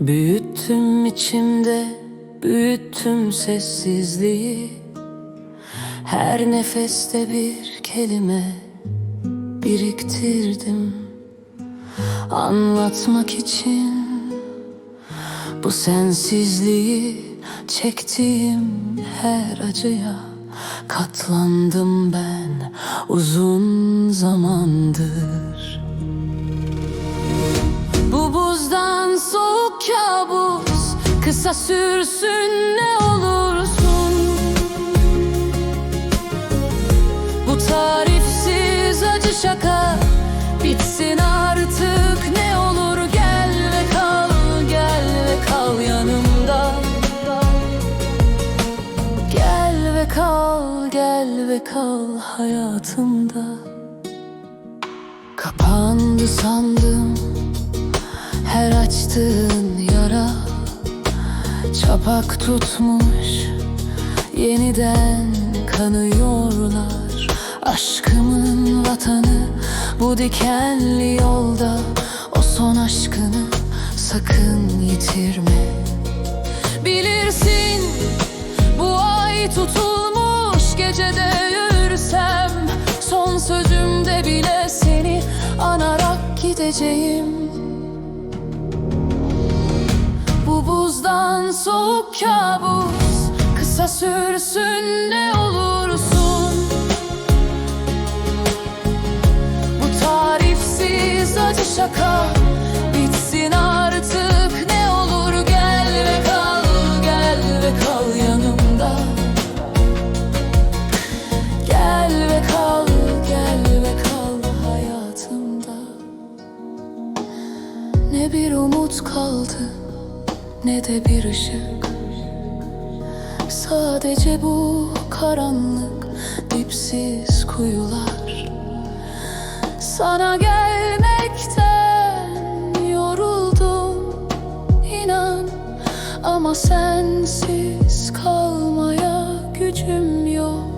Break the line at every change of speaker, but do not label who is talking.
Büyüttüm içimde, büyüttüm sessizliği. Her nefeste bir kelime biriktirdim. Anlatmak için bu sensizliği Çektiğim her acıya katlandım ben. Uzun zamandır kabus. Kısa sürsün ne olursun. Bu tarifsiz acı şaka. Bitsin artık ne olur. Gel ve kal, gel ve kal yanımda. Gel ve kal, gel ve kal hayatımda. Kapandı sandım her açtığın yara Çapak tutmuş. Yeniden kanıyorlar Aşkımın vatanı. Bu dikenli yolda O son aşkını sakın yitirme. Bilirsin bu ay tutulmuş gecede yürüsem Son sözümde bile seni anarak gideceğim buzdan soğuk kabus Kısa sürsün ne olursun. Bu tarifsiz acı şaka Bitsin artık ne olur. Gel ve kal, gel ve kal yanımda. Gel ve kal, gel ve kal hayatımda. Ne bir umut kaldı ne de bir ışık. Sadece bu karanlık dipsiz kuyular. Sana gelmekten yoruldum inan. Ama sensiz kalmaya gücüm yok